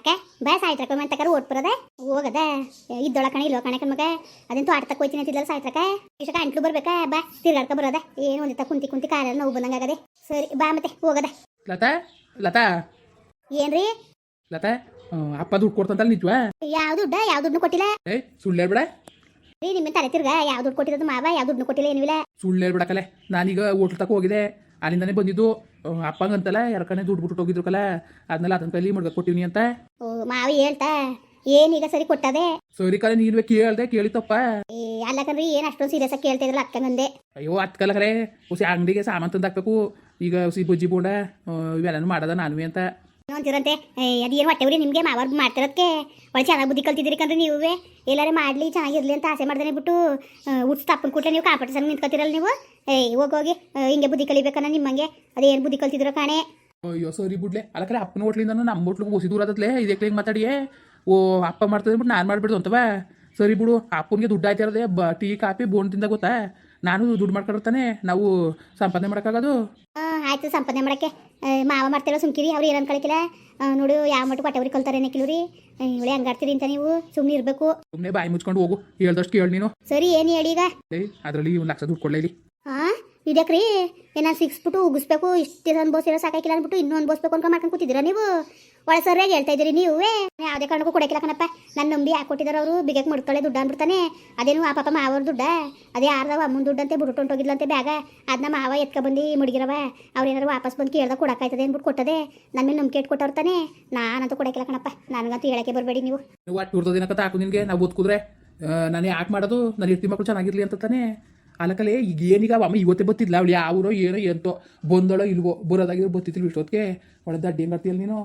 ಅಕ್ಕ ಬಾ ಸಾಯ್ತ್ರಕ ಮಂತಕರ ಓಟ್ ಬರೋದೆ? ಹೋಗದ? ಇದ್ದೊಳ ಕಣ ಇಲ್ವ ಕಣಕ ಮಗ. ಅದಂತೂ ತೋಟ ತಕ್ಕ ಹೋಯ್ತೀನಿ ಅಂತಿದ್ದಲ್ಲ ಸಾಯ್ತ್ರಕ ಇಷ್ಟ ಅಂಟ್ಲು ಬರ್ಬೇಕಾ? ಬಾ ತಿರ್ಗಾಡ್ಕ ಬರೋದೆ. ಏನು ಒಂದಿತ್ತ ಕುಂತಿ ಕುಂತಿ ಕಾಲೆಲ್ಲ ನೋವು ಬಂದಂಗ ಆಗದೆ. ಸರಿ ಬಾ ಮತ್ತೆ ಹೋಗದ. ಲತಾ ಲತಾ. ಏನ್ರಿ ಲತಾ ಅಪ್ಪ ದುಡ್ಡು ಕೊಡ್ತಂತಲ್ಲ ನಿಜವಾ? ಯಾವ ದುಡ್ಡ ಯಾವ ದುಡ್ಡು ಕೊಟ್ಟಿಲ್ಲ. ಏ ಸುಳ್ಳು ಹೇಳ್ಬೇಡ. ರೀ ನಿಮ್ಮ ತಲೆ ತಿರ್ಗ ಯಾವ ದುಡ್ಡು ಕೊಟ್ಟಿರೋದು ಮಾವ ಯಾವ ದುಡ್ಡು ಕೊಟ್ಟಿಲ್ಲ ಏನಿಲ್ಲ. ಸುಳ್ಳು ಹೇಳ್ಬಿಡಕಲೆ ನಾನೀಗ ಹೋಟ್ಲ್ ತಕ ಹೋಗಿದೆ ಅಲ್ಲಿಂದಾನೆ ಬಂದಿದ್ದು ಅಪ್ಪಂಗಂತಲ್ಲ ಯಾರಕನೆ ದುಡ್ಡು ಬಿಟ್ಟು ಹೋಗಿದ್ರು ಕಲ. ಅದನ್ನೆಲ್ಲ ಅದನ್ನ ಕೈಲಿ ಮಾಡ್ಬೇಕು ಕೊಟ್ಟಿವ್ನಿ ಅಂತ. ಓ ಮಾವಿ ಹೇಳ್ತಾ ಏನೀಗ ಸರಿ ಕೊಟ್ಟದೆ? ಸರಿ ಕಲೆ ನೀನು ಕೇಳ್ದೆ ಕೇಳಿತಪ್ಪ ಅಲ್ಲ ಕಣ್ರಿ ಏನು ಅಷ್ಟೊಂದು ಸೀರಿಯಸ್ ಆಗಿ ಕೇಳ್ತಾ ಇದ್ರಲ್ಲ ಅಕ್ಕಂಗಂದೆ ಅಯ್ಯೋ ಹತ್ತು ಕಲಕರೆ ಹುಸಿ ಅಂಗಡಿಗೆ ಸಾಮಾನು ತಂದಾಕ್ಬೇಕು ಈಗ ಹುಸಿ ಬುಜ್ಜಿ ಬೋಂಡ ಇವೆಲ್ಲನೂ ಮಾಡದ ನಾನು ಅಂತ. ಏನು ಅದು ಏನು ಹೊಟ್ಟೆವ್ರಿ ನಿಮಗೆ ಮಾವರ್ಗ್ ಮಾಡ್ತಿರೋದಕ್ಕೆ ಒಳ್ಳೆ ಚೆನ್ನಾಗಿ ಬುದ್ಧಿ ಕಲ್ತಿದ್ದೀರಿ ಕಂದ್ರೆ ನೀವೇ. ಎಲ್ಲಾರೇ ಮಾಡಲಿ ಚೆನ್ನಾಗಿರಲಿ ಅಂತ ಆಸೆ ಮಾಡ್ದೇನೆ ಬಿಟ್ಟು ಉಟ್ಸ್ ತಪ್ಪನ್ ಕೂಡಲೇ ನೀವು ಕಾಂಪಿಟೇಷನ್ ನಿಂತ್ಕೊತಿರಲ್ಲ ನೀವು? ಏಯ್ ಹೋಗಿ ಹೋಗಿ ಹಿಂಗೆ ಬುದ್ಧಿ ಕಲಿಬೇಕನ್ನ ನಿಮ್ಮಂಗೆ. ಅದೇನು ಬುದ್ಧಿ ಕಲ್ತಿದ್ರೋ ಕಾಣೆ? ಅಯ್ಯೋ ಸರಿ ಬಿಡ್ಲೆ. ಅಲ್ಲಕರೆ ಅಪ್ಪನ ಹೋಟ್ಲಿಂದ ನಮ್ಮ ಹೋಟ್ಲಿಗೆ ಹೊಸಿ ದೂರ ಆದತ್ಲೆ. ಇದಕ್ಕೆ ಹಿಂಗೆ ಮಾತಾಡಿಯೇ. ಓ ಅಪ್ಪ ಮಾಡ್ತದೆ ಬಿಟ್ಟು ನಾನು ಮಾಡ್ಬಿಡ್ದು ಅಂತವ? ಸರಿ ಬಿಡು ಅಪ್ಪನಿಗೆ ದುಡ್ಡು ಆಯ್ತಿರೋದೆ ಬ ಟೀ ಕಾಫಿ ಬೋನ್ ತಿಂದ ಗೊತ್ತಾ? ನಾನು ದುಡ್ಡು ಮಾಡ್ಕೊಂಡಿರ್ತಾನೆ ನಾವು ಸಂಪಾದನೆ ಮಾಡೋಕ್ಕಾಗೋದು. ಆಯ್ತು ಸಂಪಾದನೆ ಮಾಡೋಕ್ಕೆ. ಮಾವ ಮಾಡ್ತಿರೋ ಸುಮ್ಕಿರಿ ಅವ್ರು ಏನು ಅನ್ಕೊಳಕಿಲ್ಲ. ನೋಡು ಯಾವ ಮಟ್ಟ ಹೊಟ್ಟೆವ್ರಿ ಕಲ್ತಾರೆ ಏನಕ್ಕಿಲ್ರಿ ಇವಳೆ ಹಂಗಾಡ್ತೀರಿ ಅಂತ ನೀವು ಸುಮ್ಮನೆ ಇರಬೇಕು. ಸುಮ್ಮನೆ ಬಾಯಿ ಮುಚ್ಕೊಂಡು ಹೋಗು ಹೇಳ್ದಷ್ಟು ಕೇಳಿ ನೀನು. ಸರಿ ಏನು ಹೇಳಿ ಈಗ? ಏಯ್ ಅದರಲ್ಲಿ ಒಂದು ಲಕ್ಷ ದುಡ್ಡು ಕೊಡಲಿ ಹಾಂ ಇದ್ಯಾಕ್ರಿ? ಏನಾರು ಸಿಕ್ಸ್ಬಿಟ್ಟು ಉಗಿಸ್ಬೇಕು ಇಷ್ಟು ಅನ್ಬೋಸಿರೋ ಸಾಕಾಗಿಲ್ಲ ಅಂದ್ಬಿಟ್ಟು ಇನ್ನೂ ಅನ್ಬೋಸ್ಬೇಕು ಅನ್ಕೊಂಡು ಮಾಡ್ಕೊಂಡು ಕೂತಿದ್ದೀರಾ ನೀವು? ಒಳ ಸರಿಯಾಗಿ ಹೇಳ್ತಾ ಇದ್ದೀರಿ ನೀವೇ. ಯಾವುದೇ ಕಾರಣಕ್ಕೂ ಕೊಡಕಿಲ್ಲ ಕಣಪ್ಪ. ನನ್ನ ನಂಬಿ ಯಾಕೆ ಕೊಟ್ಟಿದ್ದಾರೆ ಅವರು? ಬಿಗಕ್ಕೆ ಮುಡ್ಕೊಳ್ಳೆ ದುಡ್ಡು ಅಂದ್ಬಿಡ್ತಾನೆ ಅದೇನು ಆ ಪಾಪ ಮಾವರ ದುಡ್ಡ? ಅದೇ ಯಾರ್ದವ ಅಮ್ಮನ ದುಡ್ಡಂತೆ ಅಂತ ಬ್ಯಾಗ. ಅದನ್ನ ಮಾವ ಎತ್ಕ ಬಂದು ಮುಡಿಗಿರವ. ಅವ್ರು ವಾಪಸ್ ಬಂದು ಕೇಳ್ದಾಗ ಕೊಡಕ್ಕಾಯ್ತದೆ ಅಂದ್ಬಿಟ್ಟು ಕೊಟ್ಟದೆ. ನನ್ನ ಮೇಲೆ ನಂಬಿಕೆ ಇಟ್ಕೊಟ್ಟವ್ರು ತಾನೆ. ನಾನಂತೂ ಕೊಡಕಿಲ್ಲ ಕಣಪ್ಪ. ನನಗಂತೂ ಹೇಳಕ್ಕೆ ಬರಬೇಡಿ ನೀವು. ಒಟ್ಟು ಇರ್ತದೆ ಏನಕ್ಕ ಹಾಕು ನಿನಗೆ. ನಾವು ಓದ್ಕುದ್ರೆ ನಾನು ಯಾಕೆ ಮಾಡೋದು? ನನ್ನ ಇರ್ತಿ ಮಕ್ಕಳು ಚೆನ್ನಾಗಿರ್ಲಿ ಅಂತ ತಾನೇ. ಅಲ್ಲಕಲೆ ಈಗ ಏನೀಗ ಅಮ್ಮ ಇವತ್ತೇ ಬತ್ತಿದ್ಲ ಅವಳು ಯಾವರೋ ಏನೋ ಎಂತೋ ಬಂದಳೋ ಇಲ್ವೋ ಬರೋದಾಗಿರೋ ಬತ್ತಿದ್ಲು ಇಷ್ಟೊತ್ತಿಗೆ. ಒಳ್ಳೆ ದಡ್ಡಿ ಹೆಂಗೆ ಆಡ್ತೀಯಲ್ಲ ನೀನು?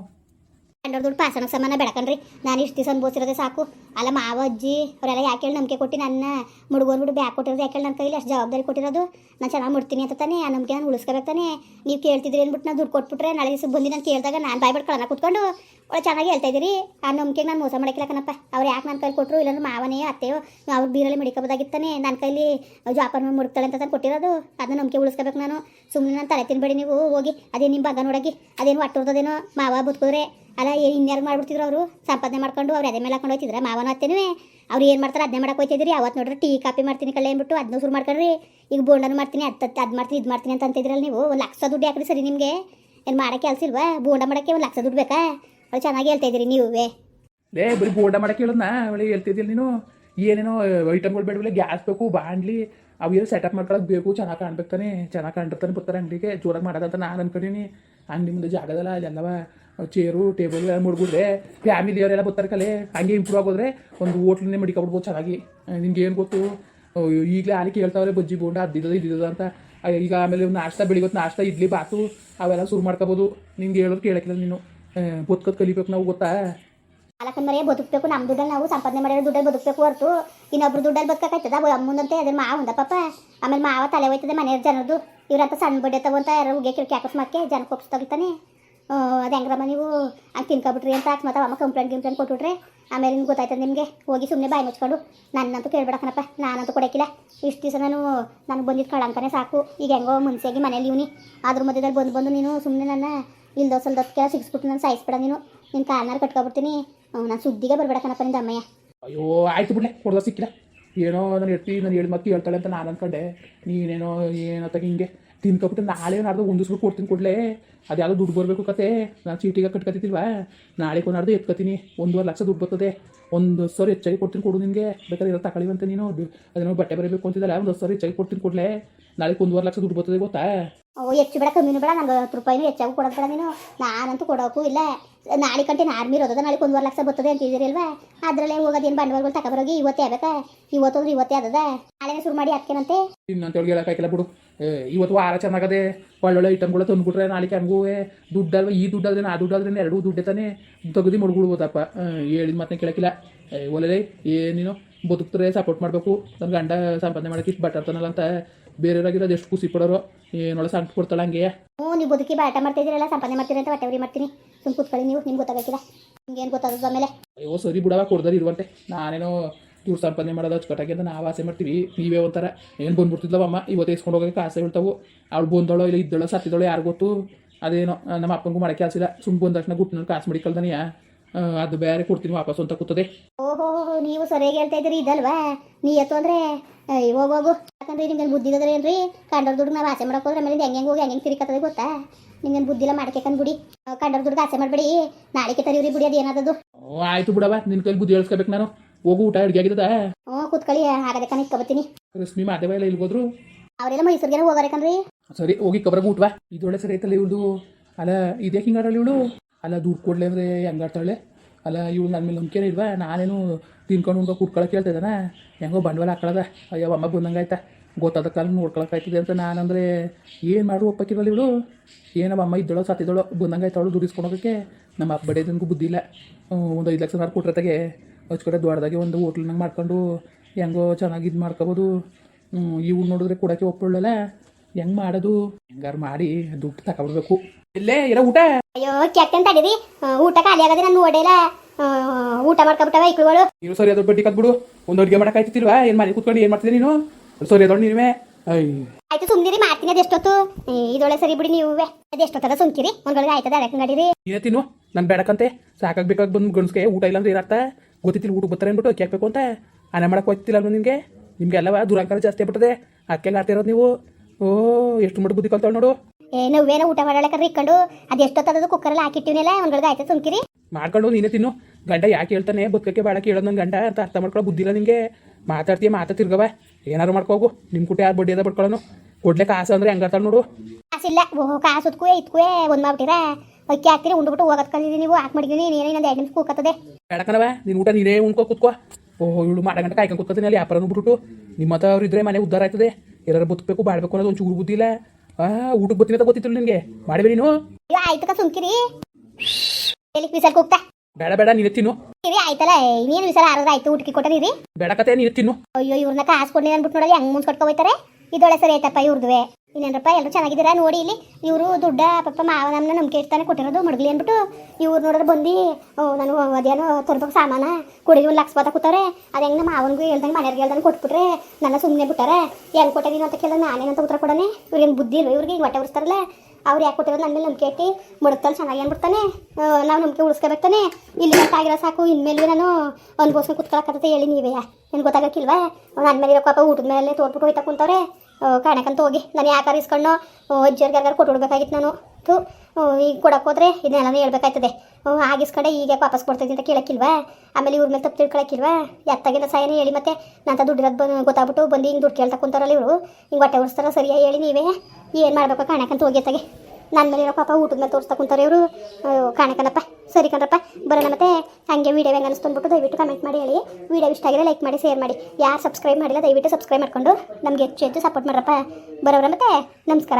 ದುಡ್ಡು ಪಾಸನ ಸಮಾನ ಬೆಳಕನ್ರಿ ನಾನು ಇಷ್ಟು ದಿವಸ ಅನ್ಬೋಸಿರೋದೆ ಸಾಕು. ಅಲ್ಲ ಮಾವ, ಅಜ್ಜಿ, ಅವರೆಲ್ಲ ಯಾಕೆ ಹೇಳಿ ನಂಬಿಕೆ ಕೊಟ್ಟು ನನ್ನ ಮುಡ್ಗ ಬಿಡು ಬ್ಯಾಕ್ ಕೊಟ್ಟಿರೋದು ಯಾಕೆ ನನ್ನ ಕೈಲಿ? ಅಷ್ಟು ಜವಾಬ್ದಾರಿ ಕೊಟ್ಟಿರೋದು. ನಾನು ಚೆನ್ನಾಗಿ ಮುಡ್ತೀನಿ ಅಂತ ತಾನೇ, ಆ ನಂಬಿಕೆ ನಾನು ಉಳಿಸ್ಕೋಬೇಕು ತಾನೇ. ನೀವು ಕೇಳ್ತಿದ್ರಿ ಅಂದ್ಬಿಟ್ಟು ನಾನು ದುಡ್ಡು ಕೊಟ್ಬಿಟ್ರೆ ನಾಳೆ ದಿವಸ ಬಂದು ನಾನು ಕೇಳಿದಾಗ ನಾನು ಬಾಯ್ಬಿಟ್ಟು ಕಳನ ಕೂತ್ಕೊಂಡು. ಒಳ್ಳೆ ಚೆನ್ನಾಗಿ ಹೇಳ್ತಾ ಇದ್ದೀರಿ. ಆ ನಂಬಿಕೆಗೆ ನಾನು ಮೋಸ ಮಾಡಕ್ಕಿಲ್ಲ ಕಣಪ್ಪ. ಅವ್ರು ಯಾಕೆ ನನ್ನ ಕೈಲಿ ಕೊಟ್ಟರು ಇಲ್ಲಾಂದ್ರೆ ಮಾವನೇ, ಅತ್ತೆಯೋ, ಅವ್ರು ಬೀರಲ್ಲಿ ಮಡಿಕೋಬೋದಾಗಿತ್ತಾನೆ ನನ್ನ ಕೈಲಿ ಜಾಪರ್ ಮುಡುಕ್ತಾಳೆ ಅಂತ ಕೊಟ್ಟಿರೋದು. ಅದನ್ನ ನಂಬಿಕೆ ಉಳಿಸ್ಕೋಬೇಕು ನಾನು. ಸುಮ್ಮನೆ ನಾನು ತಲೆ ತಿನ್ಬೇಡಿ ನೀವು. ಹೋಗಿ, ಅದೇ ನಿಮ್ಮ ಬಗ್ಗ ನೋಡಾಗಿ, ಅದೇನು ಒಟ್ಟೋರ್ದೇನೋ ಮಾವ ಬದುಕಿದ್ರೆ, ಅಲ್ಲ ಇನ್ಯಾರು ಮಾಡ್ಬಿಡ್ತಿದ್ರು ಅವರು? ಸಂಪಾದನೆ ಮಾಡ್ಕೊಂಡು ಅವ್ರು ಅದೇ ಮೇಲೆ ಹಾಕೊಂಡು ಹೋಗ್ತಿದ್ರೆ ಮಾವನ ಅತ್ತೇನು? ಅವ್ರು ಏನು ಮಾಡ್ತಾರೆ? ಅದನ್ನೇ ಮಾಡಕ್ಕೆ ಹೋಗ್ತಿದ್ರಿ ಅವತ್ತು ನೋಡ್ರಿ ಟೀ ಕಾಪಿ ಮಾಡ್ತೀನಿ ಕಳ್ಳೆ ಅಂದ್ಬಿಟ್ಟು ಅದನ್ನೂ ಶುರು ಮಾಡ್ಕೊಂಡ್ರಿ. ಈಗ ಬೋಂಡನು ಮಾಡ್ತೀನಿ, ಅದು ಅದು ಮಾಡ್ತೀನಿ, ಇದು ಮಾಡ್ತೀನಿ ಅಂತ ಅಂತಿದ್ರಲ್ಲ ನೀವು. ಒಂದು ಲಕ್ಷ ದುಡ್ಡು ಹಾಕ್ರಿ ಸರಿ ನಿಮಗೆ? ಏನು ಮಾಡೋಕ್ಕೆ ಕೆಲಸ ಇಲ್ವಾ? ಬೋಂಡ ಮಾಡೋಕ್ಕೆ ಒಂದು ಲಕ್ಷ ದುಡ್ಡು ಬೇಕಾ? ಚೆನ್ನಾಗಿ ಹೇಳ್ತಾ ಇದ್ದೀರಿ ನೀವೇ. ಲೇ ಬರೀ ಬೋರ್ಡ ಮಾಡಕ್ಕೆ ಹೇಳೋದ್ನ? ಅವಳಿಗೆ ಹೇಳ್ತಿದ್ದಿಲ್ಲ ನೀನು? ಏನೇನೋ ಐಟಮ್ಗಳು ಬೇಡ ಗ್ಯಾಸ್ ಬೇಕು, ಬಾಂಡ್ಲಿ ಅವೇನು ಸೆಟಪ್ ಮಾಡ್ಕೊಳಕ್ಕೆ ಬೇಕು, ಚೆನ್ನಾಗಿ ಕಾಣ್ಬೇಕು ತಾನೆ. ಚೆನ್ನಾಗಿ ಕಾಣಿರ್ತಾನೆ ಬರ್ತಾರೆ ಅಂಗಡಿಗೆ. ಜೋರಾಗಿ ಮಾಡೋದಂತ ನಾನು ಅನ್ಕೊಂಡೀನಿ. ಅಂಗಡಿ ಮುಂದೆ ಜಾಗದಲ್ಲ, ಅಲ್ಲೆಲ್ಲವ ಚೇರು ಟೇಬಲ್ ಎಲ್ಲ ಮುಡ್ಬಿಡ್ರೆ ಫ್ಯಾಮಿಲಿಯವರೆಲ್ಲ ಬರ್ತಾರೆ ಕಲೆ. ಹಂಗೆ ಇಂಪ್ರೂವ್ ಆಗೋದ್ರೆ ಒಂದು ಹೋಟ್ಲನ್ನೇ ಮಡಿಕೊಬಿಡ್ಬೋದು ಚೆನ್ನಾಗಿ. ನಿಮ್ಗೆ ಏನು ಗೊತ್ತು? ಈಗಲೇ ಆಲಿ ಕೇಳ್ತಾವ್ರೆ, ಬಜ್ಜಿ ಬೋಂಡ ಅದ್ದಿದ್ದದ ಇದ್ದಿದ್ದದ ಅಂತ. ಈಗ ಆಮೇಲೆ ನಾಷ್ಟ, ಬೆಳಿಗ್ಗೆ ನಾಷ್ಟ, ಇಡ್ಲಿ, ಬಾತು, ಅವೆಲ್ಲ ಶುರು ಮಾಡ್ಕೋಬೋದು. ನಿಮ್ಗೆ ಹೇಳೋದು ಕೇಳಕ್ಕಿಲ್ಲ ನೀನು. ಬದುಕೋದು ಕಲಿಬೇಕು ನಾವು ಗೊತ್ತಾ ಅಲಕಂದ್ರೆ ಬದುಕಬೇಕು ನಮ್ಮ ದುಡ್ಡಲ್ಲಿ ನಾವು ಸಂಪಾದನೆ ಮಾಡಿರೋ ದುಡ್ಡಲ್ಲಿ ಬದುಕಬೇಕು ಹೊರತು ಇನ್ನೊಬ್ರು ದುಡ್ಡಲ್ಲಿ ಬದುಕಾಯ್ತದ ಅಮ್ಮಂದಂತೆ ಅದ್ರ ಮಾವ ಒಂದ ಪಾಪ ಆಮೇಲೆ ಮಾವ ತಲೆ ಹೋಯ್ತದೆ ಮನೆಯವ್ರ ಜನರದು ಇವ್ರಂತ ಸಣ್ಣ ಬಡ್ಡೆ ತಗೊಂತ ಯಾರು ಉಗೆ ಕಿಟಕಿ ಅಕಸ್ಮಾತ್ಗೆ ಜನಕ್ಕೆ ಒಪ್ಸ್ ತಗಿತಾನೆ ಅದು ಹೆಂಗ್ರಮ್ಮ ನೀವು ಹಂಗೆ ತಿನ್ಕೊಬಿಟ್ರಿ ಅಂತ ಅಕಸ್ಮಾತ್ ಅಮ್ಮ ಕಂಪ್ಲೇಂಟ್ ಗಿಂಪ್ಲೇಂಟ್ ಕೊಟ್ಬಿಟ್ರೆ ಆಮೇಲೆ ನಿಮ್ಗೆ ಗೊತ್ತಾಯ್ತದೆ ನಿಮಗೆ ಹೋಗಿ ಸುಮ್ಮನೆ ಬಾಯಿ ಮುಚ್ಕೊಂಡು ನನ್ನಂತೂ ಕೇಳ್ಬೇಡಕನಪ್ಪ ನಾನಂತೂ ಕೊಡಕ್ಕಿಲ್ಲ ಇಷ್ಟು ದಿವಸ ನಾನು ನನಗೆ ಬಂದಿದ್ದು ಕಳಂಕನೇ ಸಾಕು ಈಗ ಹೆಂಗೋ ಮುನ್ಸಿಯಾಗಿ ಮನೇಲಿ ಇವನಿ ಅದ್ರ ಮಧ್ಯದಲ್ಲಿ ಬಂದು ಬಂದು ನೀನು ಸುಮ್ಮನೆ ನನ್ನ ಇಲ್ದೋ ಸಲ್ದಕ್ಕೆಲ್ಲ ಸಿಗಿಸ್ಬಿಟ್ಟು ನಾನು ಸಾಯಿಸ್ಬೇಡ ನೀನು. ನಿನ್ನ ಕಾರ್ನಾರು ಕಟ್ಕೊಬಿಡ್ತೀನಿ. ನಾನು ಸುದ್ದಿಗೆ ಬರ್ಬೇಡ ಕಣಪ್ಪ ನಿಂದ ಅಮ್ಮಯ್ಯ. ಅಯ್ಯೋ, ಆಯ್ತು ಬಿಡ್ಲೆ ಕೊಡ್ದ ಸಿಕ್ಕಿಲ್ಲ. ಏನೋ ನಾನು ಹೇಳ್ತಿ ನಾನು ಹೇಳಿ ಮಕ್ಕಿ ಹೇಳ್ತಾಳೆ ಅಂತ ನಾನು ಅನ್ಕೊಂಡೆ. ನೀನೇನೋ ಏನೋ ತಗ ಹಿಂಗೆ. ತಿನ್ಕೊಬಿಟ್ಟು ನಾಳೆ ನಾಡ್ದು ಒಂದಿಸ್ಬಿಟ್ಟು ಕೊಡ್ತೀನಿ ಕೊಡ್ಲೆ. ಅದು ಯಾವುದೋ ದುಡ್ಡು ಬರಬೇಕು ಕತೆ. ನಾನು ಚೀಟಿಗೆ ಕಟ್ಕೊತಿಲ್ವಾ ನಾಳೆ ಕೊನಾರ್ದು ಎತ್ಕೊತೀನಿ. ಒಂದೂವರೆ ಲಕ್ಷ ದುಡ್ಡು ಬರ್ತದೆ. ಒಂದು ಸರಿ ಹೆಚ್ಚಾಗಿ ಕೊಡ್ತೀನಿ ಕೊಡು ನಿನಗೆ. ಬೇಕಾದ್ರೆ ಇರೋ ತಗೊಳ್ಳಿವಂತ ನೀನು. ಅದನ್ನು ಅದೇನೋ ಬಟ್ಟೆ ಬರಬೇಕು ಅಂತಿದ್ದಲ್ಲ, ಒಂದು ಸರಿ ಹೆಚ್ಚಾಗಿ ಕೊಡ್ತೀನಿ ಕೊಡ್ಲೆ. ನಾಳೆ ಒಂದೂವರೆ ಲಕ್ಷ ದುಡ್ಡು ಬರ್ತದೆ ಗೊತ್ತಾ? ಹೆಚ್ಚು ಬೇಡ, ಕಮ್ಮಿನೂ ಬೇಡ. ನಂಗೆ ಹತ್ತು ರೂಪಾಯಿನೂ ಹೆಚ್ಚಾಗಿ ಕೊಡೋದು ಬೇಡ ನೀನು. ನಾನಂತೂ ಕೊಡೋಕ್ಕೂ ಇಲ್ಲ. ನಾಳೆ ಕಂಟೆ ಆರ್ಮಿ ಇರೋದ ನಾಳೆ ಒಂದುವರೆ ಲಕ್ಷ ಬರ್ತದೆ ಅಂತಿದ್ದೀರಿ ಅಲ್ವಾ? ಅದರಲ್ಲೇ ಹೋಗೋದೇನು ಬಂಡವಾಳಗಳು ತಗೊಬರೋಗಿ ಇವತ್ತೇ ಆಗಬೇಕ? ಇವತ್ತಂದ್ರೆ ಇವತ್ತೇ ಆದದ? ನಾಳೆ ಶುರು ಮಾಡಿ ಅದಕ್ಕೇನಂತೆ ಇನ್ನಂತ ಹೇಳಿ ಹೇಳಕ್ಕಾಗಿಲ್ಲ ಬಿಡು. ಇವತ್ತು ವಾರ ಚೆನ್ನಾಗದೆ, ಒಳ್ಳೊಳ್ಳೆ ಐಟಮ್ಗಳು ತಂದ್ಬಿಟ್ರೆ ನಾಳೆ ಹಂಗೂ ದುಡ್ಡಲ್ವ, ಈ ದುಡ್ಡಾದ್ರೆ ಆ ದುಡ್ಡಾದ್ರೆ ಎರಡೂ ದುಡ್ಡೆ ತಾನೇ ತೆಗ್ದು ಮಡ್ಕೊಳ್ಬೋದಪ್ಪ ಹೇಳಿದ ಮತ್ತೆ ಕೇಳಕ್ಕಿಲ್ಲ. ಏನೇನು ಏನೇನೋ ಬದುಕ್ತಾರೆ ಸಪೋರ್ಟ್ ಮಾಡಬೇಕು. ನನ್ನ ಗಂಡ ಸಂಪಾದನೆ ಮಾಡೋಕೆ ಇಷ್ಟು ಬಟ್ಟಾರ್ತಾನಲ್ಲ ಅಂತ ಬೇರೆಯವರಾಗಿರೋದು ಎಷ್ಟು ಖುಷಿ ಪಡೋರು. ಏನೊಳ ಸಂಕಟ ಕೊಡ್ತಾಳೆ ಹಂಗೆ. ಹ್ಞೂ ನೀವು ಬದುಕಿ ಬಾಟ ಮಾಡ್ತಿದ್ದೀರಲ್ಲ ಸಂಪಾದನೆ ಮಾಡ್ತೀರಿ ಅಂತ ಬಟ್ಟೆ ಉರಿ ಮಾಡ್ತೀನಿ. ಸುಮ್ ಕೂತ್ಕೊಳ್ಳಿ ನೀವು ನಿಮ್ಗೆ ಗೊತ್ತಾಗಕ್ಕಿಲ್ಲ ನಿಮ್ಗೆ ಏನು ಗೊತ್ತಾಗೋದು ಆಮೇಲೆ? ಅಯ್ಯೋ ಸರಿ ಬಿಡವ ಕೊಡ್ದಾರ ಇರುವಂತೆ. ನಾನೇನೋ ಇವ್ರು ಸಂಪಾದನೆ ಮಾಡೋದು ಅಚ್ಚುಕಟ್ಟಾಗಿ ಅಂತ ನಾವು ಆಸೆ ಮಾಡ್ತೀವಿ. ನೀವೇ ಒಂಥರ ಏನು ಬಂದ್ಬಿಡ್ತಿದ್ಲವಮ್ಮ ಇವತ್ತು ಇಸ್ಕೊಂಡು ಹೋಗೋಕೆ ಆಸೆ ಬೀಳ್ತಾವು ಅವಳು ಬಂದಳೋ ಇಲ್ಲ ಇದ್ದಳೋ ಸತ್ತಿದಳೋ ಯಾರು ಗೊತ್ತು? ಅದೇನೋ ನಮ್ಮ ಅಪ್ಪನಿಗೂ ಮಾಡಕ್ಕೆ ಆಸಿಲ್ಲ ಸುಮ್ ಸುಮ್ಮನೆ ಬಂದ ತಕ್ಷಣ ಗುಟ್ಟಿನ ಕಾಸು ಮಡಿಕಲ್ದನಿಯ ಅದು ಬೇರೆ ಕೊಡ್ತೀನಿ ವಾಪಸ್ ಅಂತ ಕೂತದೆ. ಓಹೋ ನೀವು ಸರಿಯಾಗಿ ಹೇಳ್ತಾ ಇದ್ದೀರಿ ಇದಲ್ವಾ? ನೀ ಎತ್ತು ಅಂದ್ರೆ ಅಯ್ಯ, ಹೋಗ್ ಹೋಗು. ಯಾಕಂದ್ರೆ ನಿಮ್ಗೆ ಬುದ್ಧಿ ಇದ್ರೆ ಏನ್ರಿ? ಕಂಡರ್ ದುಡ್ಡು ನಾವು ಆಸೆ ಮಾಡಕ್ ಹೋದ್ರೆ ಆಮೇಲೆ ಹೆಂಗೆ ಹೋಗಿ ಹೆಂಗೆ ತಿರುಕತ್ತದೆ ಗೊತ್ತಾ? ನಿಮ್ಗೆ ಬುದ್ಧಿ ಮಾಡ್ಕೇಕಂದ್ ಬಿಡಿ. ಕಂಡರ್ ದುಡ್ಡು ಆಸೆ ಮಾಡಬೇಡಿ. ನಾಳೆಗೆ ತರೀವ್ರಿ ಬಿಡಿ ಅದು ಏನಾದದು ಆಯ್ತು ಬಿಡವ ನಿನ್ ಕೈ ಬುದ್ಧಿ ಹೇಳ್ಸ್ಕೋಬೇಕು ನಾನು. ಹೋಗು ಊಟ ಅಡುಗೆ ಆಗಿದ್ದದ? ಹ್ಞೂ ಕೂತ್ಕೊಳ್ಳಿ ಆಗದೆ ಕಣ ಇಟ್ಕೊಬತ್ತೀನಿ. ರಶ್ಮಿ ಮಾದೇವ ಎಲ್ಲ ಇಲ್ಗೋದ್ರು ಅವರೆಲ್ಲ ಮೈಸೂರಿಗೆ ಹೋಗೋರೆ ಕಣ್ರಿ. ಸರಿ ಹೋಗಿ ಕಬ್ರಾಗ ಊಟವಾ. ಇದೊಳ್ಳೆ ಸರಿ ಐತಲ್ಲ ಇವ್ದು ಅಲ್ಲ ಇದೇ ಹಿಂಗಾಡಲ್ಲ ಇವಳು? ಅಲ್ಲ ದುಡ್ಡು ಕೊಡ್ಲಿ ಅಂದರೆ ಹೆಂಗಾಡ್ತಾಳೆ ಅಲ್ಲ ಇವಳು ನನ್ನ ಮೇಲೆ ನಂಬಿಕೆ ಇಲ್ವಾ? ನಾನೇನು ತಿನ್ಕೊಂಡು ಕುಡ್ಕೊಳಕ್ಕೆ ಕುಟ್ಕೊಳಕ್ಕೆ ಹೇಳ್ತಿದ್ದಾನೆ ಹೆಂಗೋ ಬಂಡವಾಳ ಹಾಕೊಳ್ಳೋದ ಅಯ್ಯೋ, ಅಮ್ಮ ಬಂದಂಗೆ ಆಯ್ತಾ ಗೊತ್ತಾದ ಕಾಲ ನೋಡ್ಕೊಳಕ್ಕಾಯ್ತದೆ ಅಂತ ನಾನಂದರೆ ಏನು ಮಾಡು ಒಪ್ಪಕ್ಕಿರಲ್ಲ ಇವಳು? ಏನಮ್ಮ ಅಮ್ಮ ಇದ್ದಳೋ ಸತ್ತಿದ್ದಳೋ ಬಂದಂಗೆ ಆಯ್ತಾಳು ನಮ್ಮ ಅಪ್ಪ ಬಡಿಯೋದನಿಗೂ ಬುದ್ಧಿ ಇಲ್ಲ. ಒಂದು ಐದು ಲಕ್ಷ ನಾರು ಕೊಟ್ರತಾಗೆ ಹಚ್ಕಡೆ ದೊಡ್ಡದಾಗೆ ಒಂದು ಹೋಟ್ಲ್ನಾಗ ಮಾಡ್ಕೊಂಡು ಹೆಂಗೋ ಚೆನ್ನಾಗಿ ಇದು ಮಾಡ್ಕೋಬೋದು. ಇವ್ಳು ನೋಡಿದ್ರೆ ಕೊಡೋಕ್ಕೆ ಒಪ್ಪಳ್ಳಲ್ಲ ಹೆಂಗೆ ಮಾಡೋದು? ಹೆಂಗಾರು ಮಾಡಿ ದುಡ್ಡು ತಗೊಬಿಡ್ಬೇಕು ಇಲ್ಲೇ ಇರೋ ಊಟ? ಅಯ್ಯೋ ಕೆಟ್ಟಂತ ಊಟ ಖಾಲಿ ಆಗದೆ ನಾನು ಆ, ಊಟ ಮಾಡ್ಕೊಬಿಟ್ಟವ ಇಕ್ಳುಗಳು. ನೀನು ಸರಿ ಅದ್ರ ಬಡ್ಡಿ ಕದ್ಬಿಡು. ಒಂದು ಅಡುಗೆ ಮಾಡೋಕ್ಕಾಯ್ತಿಲ್ವಾ ಏನ್ ಮಾಡಿ ಕೂತ್ಕೊಂಡು ಏನ್ ಮಾಡ್ತಿದ್ದೆ ನೀನು? ಸರಿ ಅದೊಂದು ನೀವೇ ಆಯ್ತು ಸುಮ್ನಿರಿ ಮಾಡ್ತೀನಿ. ಅದೆಷ್ಟೊತ್ತು? ಇದೊಳೆ ಸರಿ ಬಿಡಿ ನೀವು ಅದೆಷ್ಟೊತ್ತದ ಸುಮ್ಕಿರಿ. ಒಂದೊಳಗೆ ಆಯ್ತದ ಅದಕ್ಕೆ ಗಡಿರಿ ನೀನೇ ತಿನ್ನು. ನಾನು ಬೇಡಕ್ಕಂತೆ. ಸಾಕಾಗ್ಬೇಕಾಗಿ ಬಂದು ಗಣಸ್ಕೆ ಊಟ ಇಲ್ಲ ಅಂದ್ರೆ ಏನರ್ಥ ಗೊತ್ತಿತ್ತಿಲ್ಲ ಊಟ ಬರ್ತಾರೆ ಅಂದ್ಬಿಟ್ಟು ಕೇಳ್ಬೇಕು ಅಂತ. ಅನ್ನ ಮಾಡಕ್ ಹೋಗ್ತಿಲ್ಲ ನಿಮ್ಗೆ ನಿಮ್ಗೆ ಎಲ್ಲವ ದುರಂಕಾರ ಜಾಸ್ತಿ ಆಗ್ಬಿಟ್ಟದೆ. ಅಕ್ಕೆಲ್ಲ ಆಡ್ತಿರೋದು ನೀವು. ಓ ಎಷ್ಟು ಮಟ್ಟ ಬುದ್ಧಿ ಕಲ್ತಾಳ ನೋಡು. ಏ ನವ್ವೇನ ಊಟ ಮಾಡಲಕ್ಕ ಇಕ್ಕೊಂಡು? ಅದು ಎಷ್ಟೊತ್ತದ ಕುಕ್ಕರಲ್ಲಿ ಹಾಕಿಟ್ಟಿವ್ನಿಲ್ಲ ಒಂದ್ಗಳಿಗೆ ಆಯ್ತು ಸುಮ್ಕಿರಿ? ಮಾಡ್ಕೊಂಡು ನೀನೇ ತಿನ್ನು. ಗಂಡ ಯಾಕೆ ಹೇಳ್ತಾನೆ? ಬದುಕಕ್ಕೆ ಬಾಳಕ್ಕೆ ಕೇಳೋದು ನನ್ನ ಗಂಡ ಅಂತ ಅರ್ಥ ಮಾಡ್ಕೊಳ್ಳೋ ಬುದ್ಧಿ ಇಲ್ಲ ನಿಂಗೆ. ಮಾತಾಡ್ತೀಯ ಮಾತಾ ತಿರ್ಗವ. ಏನಾರು ಮಾಡ್ಕೋಗು ನಿಮ್ಮ ಕುಟೆ ಯಾರು ಬಡ್ಡಿ ಅದ ಬಡ್ಕೊಳ್ಳೋನು ಕೊಡ್ಲೆ ಕಾಸು ಅಂದ್ರೆ ಹೆಂಗಾರ್ತಾಳ ನೋಡು. ಕಾಸಿಲ್ಲ. ಓಹೋ ಕಾಸು ಉತ್ಕುವೆ ಇತ್ಕುವೆ ಒಂದ್ ಮಾಡ್ಬಿಟ್ಟಿರ ಅಕ್ಕಿ ಹಾಕ್ತೀರಿ ಉಂಡ್ಬಿಟ್ಟು ಹೋಗತ್ ಕಲಿದೀನಿ ನೀವು. ಹಾಕ್ ಮಾಡಿದೀನಿ ನೀನೇ ಇನ್ನೊಂದು ಎರಡು ನಿಮಿಷ ಕೂಕತ್ತದೆ. ಬೇಡಕನವ ನೀನು ಊಟ ನೀನೇ ಉಣ್ಕೋ ಕೂತ್ಕೋ. ಓಹೋ ಇವಳು ಮಾಡ ಗಂಟೆ ಕಾಯ್ಕೊಂಡು ಕೂತ್ಕೋತೀನಿ ಅಲ್ಲಿ ವ್ಯಾಪಾರನೂ ಬಿಟ್ಬಿಟ್ಟು. ನಿಮ್ಮ ಹತ್ರ ಅವ್ರು ಇದ್ರೆ ಮನೆ ಉದ್ದಾರ ಆಯ್ತದೆ ಎಲ್ಲರೂ ಬದುಕಬೇಕು ಬಾಳ್ಬೇಕು ಅನ್ನೋದು ಒಂಚೂರು ಬುದ್ಧಿಲ್ಲ ಆ ಊಟಕ್ಕೆ ಬರ್ತೀನಿ ಅಂತ ಗೊತ್ತಿತ್ತು ನಿನಗೆ? ಮಾಡಬೇಡಿ ನೀನು. ಅಯ್ಯೋ ಆಯ್ತಕ ಸುಮ್ಕಿರಿ. ಎಲ್ಲಿ ವಿಸಲ್ ಕೂಗ್ತಾ ಬೇಡ ಬೇಡ ನೀನು ತಿನ್ನು. ಇರಿ ಆಯ್ತಲ್ಲ ಇನ್ನೇನು ವಿಸಲ ಆರದ್ರ ಆಯ್ತು ಊಟಕ್ಕೆ ಕೊಟ್ಟದಿರಿ. ಬೇಡಕತೆ ನೀನು ತಿನ್ನು. ಅಯ್ಯೋ ಇವ್ರನ್ನ ಕಾಸು ಕೊಡ್ಲಿ ಅಂದ್ಬಿಟ್ಟು ನೋಡಿ ಹೆಂಗ್ ಮುಂಚೆ ಕೊಟ್ಕೊ ಹೋಯ್ತಾರೆ. ಇದೊಳೆ ಸರಿ ಆಯ್ತಪ್ಪ ಇವ್ರದುವೆ. ಇನ್ನೇನಪ್ಪ ಎಲ್ಲರೂ ಚೆನ್ನಾಗಿದ್ದೀರಾ? ನೋಡಿ ಇಲ್ಲಿ, ಇವರು ದುಡ್ಡ ಪಪ್ಪ ಮಾವ ನಮ್ಮನ್ನ ನಂಬಿಕೆ ಇರ್ತಾನೆ ಕೊಟ್ಟಿರೋದು ಮಡಗಲಿ ಅಂದ್ಬಿಟ್ಟು ಇವ್ರು ನೋಡಿದ್ರೆ ಬಂದು ನಾನು ಅದೇನೋ ತರ್ಬೇಕು ಸಾಮಾನ, ಕುಡಿದು ಒಂದು ಲಕ್ಷ ಬತ್ತ ಕೂತಾರೆ. ಅದು ಹೆಂಗೆ ನಮ್ಮ ಮಾವನಿಗೂ ಹೇಳ್ದಂಗೆ, ಮನೆಯವ್ರಿಗೆ ಹೇಳ್ದಂಗೆ ಕೊಟ್ಬಿಟ್ರೆ ನನ್ನ ಸುಮ್ಮನೆ ಬಿಟ್ಟಾರೆ. ಹೆಂಗೆ ಕೊಟ್ಟಿದ್ದೀನಿ ಅಂತ ಕೇಳಿದ್ರೆ ನಾನೇನಂತ ಉತ್ತರ ಕೊಡನೆ? ಇವ್ರಿಗೇನು ಬುದ್ಧಿ ಇಲ್ವ? ಇವ್ರಿಗೆ ಹಿಂಗೆ ಹೊಟ್ಟೆ ಉರಿಸ್ತಾರಲ್ಲ, ಅವ್ರು ಯಾಕೆ ಕೊಟ್ಟಿರೋದು ನನ್ನ ಮೇಲೆ ನಂಬಿಕೆ ಇಟ್ಟು ಮುಡುತ್ತಲ್ಲಿ ಚೆನ್ನಾಗಿ ಅಂದ್ಬಿಡ್ತಾನೆ. ನಾವು ನಂಬಿಕೆ ಉಳಿಸ್ಕೋಬೇಕಾನೆ ಇಲ್ಲಿ ಆಗಿರೋ ಸಾಕು, ಇನ್ಮೇಲೆ ನಾನು ಅನ್ಭವಿಸ್ಕೊಂಡು ಕುತ್ಕೊಳಕತ್ತೆ ಹೇಳಿ ನೀವೇ. ಏನು ಗೊತ್ತಾಗಕ್ಕಿಲ್ವಾ? ನನ್ನ ಮೇಲೆ ಇರೋ ಪಾಪ ಊಟದ ಮೇಲೆ ತೋರ್ಬಿಟ್ಟು ಹೋಯ್ತಾ ಕುಂತವ್ರೆ. ಕಾಣಕಂತ ಹೋಗಿ. ನಾನು ಯಾಕೆ ಇಸ್ಕೊಂಡು ಅಜ್ಜಿಯರ್ಗೆ ಯಾರು ಕೊಟ್ಬಿಡ್ಬೇಕಾಗಿತ್ತು ನಾನು. ತು ಈಗ ಕೊಡಕ್ಕೆ ಹೋದ್ರೆ ಇದನ್ನೆಲ್ಲ ಹೇಳ್ಬೇಕಾಯ್ತದೆ. ಆಗಿಸ್ಕೊಂಡೆ ಈಗ ವಾಪಸ್ ಕೊಡ್ತೈತಿ ಅಂತ ಕೇಳಕ್ಕಿಲ್ವಾ? ಆಮೇಲೆ ಇವ್ರ ಮೇಲೆ ತಪ್ಪು ತಿಳ್ಕೊಳಕ್ಕಿಲ್ವಾ? ಎತ್ತಾಗಿಂದ ಸಾಯನೇ ಹೇಳಿ ಮತ್ತೆ ನಂತ ದುಡ್ಡಿರೋದು ಬಂದು ಗೊತ್ತಾಗ್ಬಿಟ್ಟು ಬಂದು ಹಿಂಗೆ ದುಡ್ಡು ಕೇಳ್ತಾ ಕುಂತಾರಲ್ಲ ಇವರು. ಹಿಂಗೆ ಹೊಟ್ಟೆ ಉಡಿಸ್ತಾರ ಸರಿಯಾಗಿ ಹೇಳಿ ನೀವೇ. ಏನು ಮಾಡ್ಬೇಕು ಕಾಣಕ್ಕಂತ ಹೋಗಿ ಎತ್ತಾಗೆ. ನನ್ನ ಮೇಲೆ ಇರೋ ಪಾಪ ಊಟದ ಮೇಲೆ ತೋರಿಸ್ತಾ ಕುಂತಾರೆ ಇವರು. ಕಾಣಕನಪ್ಪ ಸರಿ ಕಣ್ರಪ್ಪ ಬರೋಣ ಮತ್ತೆ. ಹಾಗೆ ವೀಡಿಯೋ ಹೆಂಗೆ ಅಂದ್ಬಿಟ್ಟು ದಯವಿಟ್ಟು ಕಮೆಂಟ್ ಮಾಡಿ, ಹೇಳಿ. ವೀಡಿಯೋ ಇಷ್ಟ ಆಗಿದೆ ಲೈಕ್ ಮಾಡಿ ಶೇರ್ ಮಾಡಿ. ಯಾರು ಸಬ್ಸ್ಕ್ರೈಬ್ ಮಾಡಿಲ್ಲ, ದಯವಿಟ್ಟು ಸಬ್ಸ್ಕ್ರೈಬ್ ಮಾಡಿಕೊಂಡು ನಮಗೆ ಹೆಚ್ಚು ಹೆಚ್ಚು ಸಪೋರ್ಟ್ ಮಾಡ್ರಪ್ಪ. ಬರೋರ ಮತ್ತೆ. ನಮಸ್ಕಾರ.